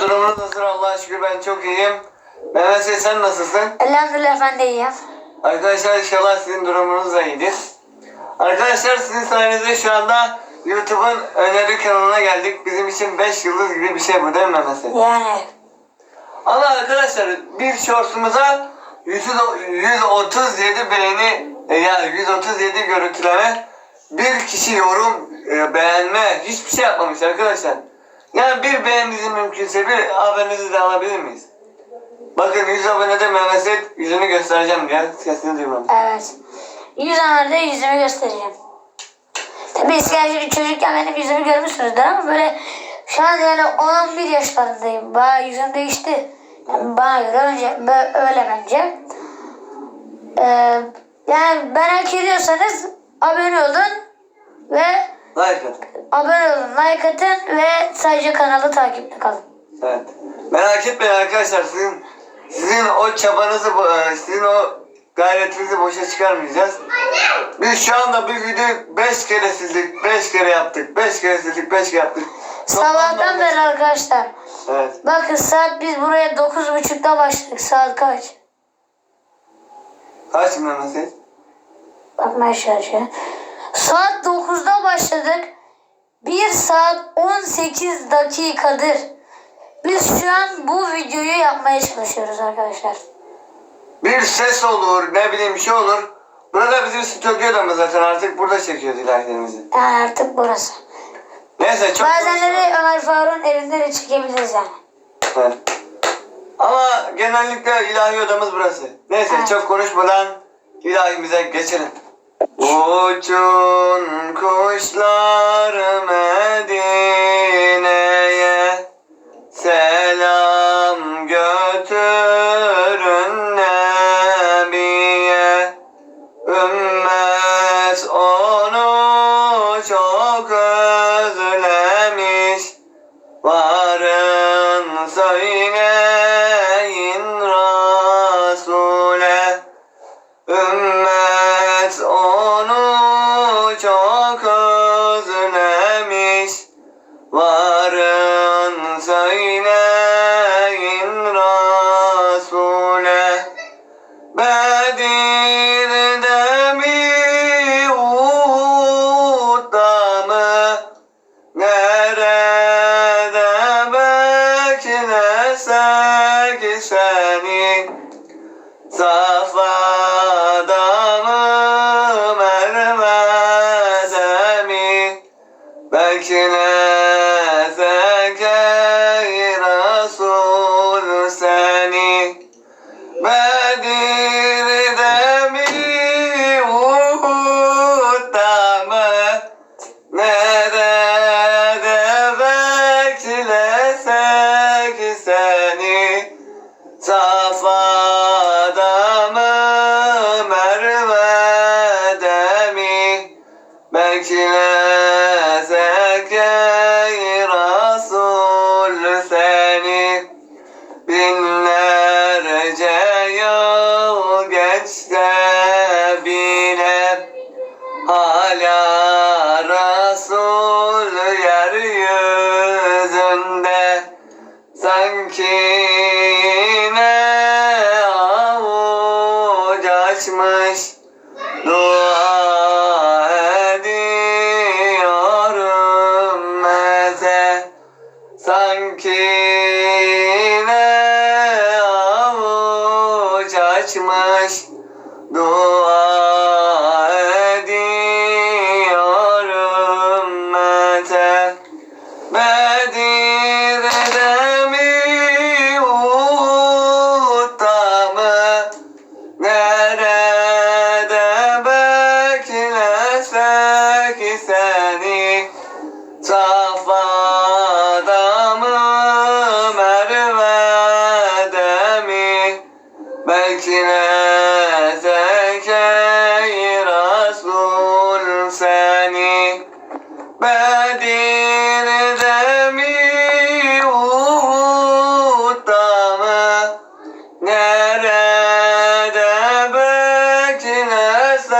Durumunuz nasıl Allah'a şükür ben çok iyiyim. Mehmet Bey sen nasılsın? Elhamdülillah ben de iyiyim. Arkadaşlar inşallah sizin durumunuz da iyidir. Arkadaşlar sizin sayenizde şu anda YouTube'un öneri kanalına geldik. Bizim için 5 yıldız gibi bir şey bu değil mi Mehmet Bey? Yani Ama arkadaşlar bir shortsumuza 100 137 beğeni e, yani 137 görüntüleme bir kişi yorum e, beğenme hiçbir şey yapmamış arkadaşlar. Yani bir beğeninizi mümkünse bir abonenizi de alabilir miyiz? Bakın 100 abonede Mehmet yüzünü göstereceğim diye sesini duymamış. evet. Yüz anlarda yüzümü göstereceğim. Tabii eskiden şimdi çocukken benim yüzümü görmüşsünüzdür ama böyle şu an yani 10-11 yaşlarındayım. Bayağı yüzüm değişti. Yani bana göre önce öyle bence. Ee, yani merak ediyorsanız abone olun ve Like atın. abone olun, like atın ve sadece kanalı takipte kalın. Evet. Merak etmeyin arkadaşlar sizin sizin o çabanızı e, sizin o gayretinizi boşa çıkarmayacağız. Biz şu anda bir videoyu 5 kere sildik, 5 kere yaptık, 5 kere sildik, 5 kere yaptık. Sabahtan beri arkadaşlar. Evet. Bakın saat biz buraya 9.30'da başladık. Saat kaç? Kaç Mehmet Seyit? Bakmaya çalışıyorum. Saat 9'da başladık. 1 saat 18 dakikadır. Biz şu an bu videoyu yapmaya çalışıyoruz arkadaşlar. Bir ses olur, ne bileyim bir şey olur. Burada bizim stüdyoda mı zaten artık burada çekiyoruz ilahilerimizi. Yani artık burası. Neyse çok Bazenleri Ömer Faruk'un evinde de çekebiliriz yani. Evet. Ama genellikle ilahi odamız burası. Neyse Evet. çok konuşmadan ilahimize geçelim. Uçun kuşlar Medine'ye Selam götürün Nebiye. Ümmet onu çok özlemiş Varın Beklesek ey Resul seni. Bedir'de mi Uhud'da mı? Nerede beklesek seni? Safada mı Merve'de mi Mala Bedir'de mi Uhud'da mı Nerede beklesek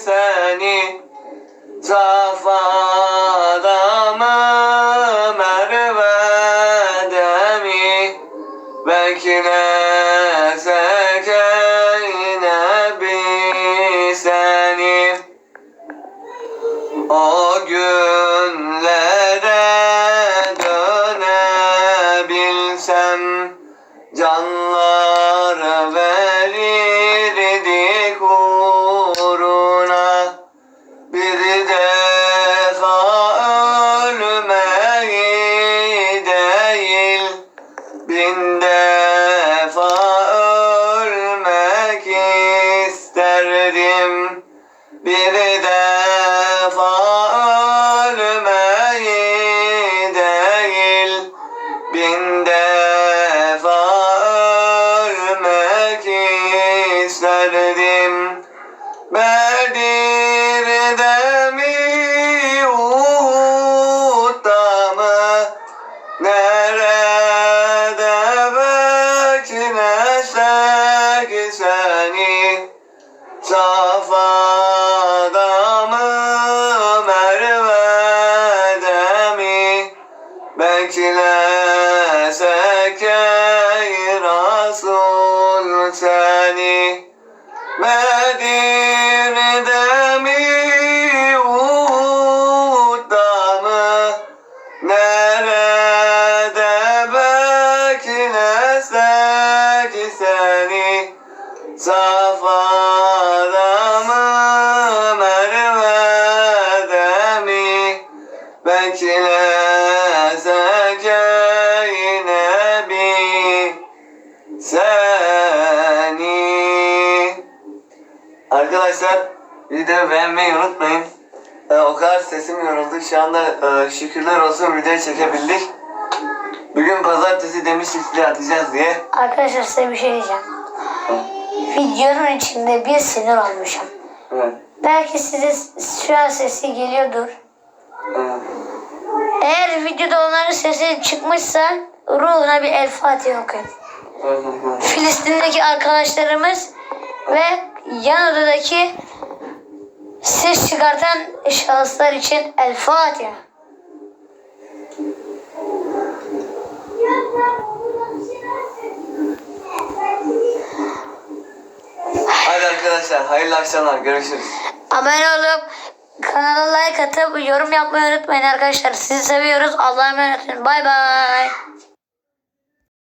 seni? Safa'da mı Merve'de mi? Beklesek ey Oh seni Safada mı Merve'de mi? Beklesek ey Resul seni. Medine'de mi Uhud'da mı? Nerede beklesek seni Safada mı Merve'de mi Beklesek ey Nebi seni Arkadaşlar videoyu beğenmeyi unutmayın. Ee, o kadar sesim yoruldu. Şu anda e, şükürler olsun video çekebildik. Bugün pazartesi demiştik size atacağız diye. Arkadaşlar size bir şey diyeceğim. Videonun içinde bir sinir olmuşum. Evet. Belki size şu an sesi geliyordur. evet. Eğer videoda onların sesi çıkmışsa ruhuna bir El Fatiha okuyun. evet. Filistin'deki arkadaşlarımız ve yan odadaki ses çıkartan şahıslar için El Fatiha. Arkadaşlar hayırlı akşamlar görüşürüz. Abone olup kanala like atıp yorum yapmayı unutmayın arkadaşlar. Sizi seviyoruz. Allah'a emanet olun. Bay bay.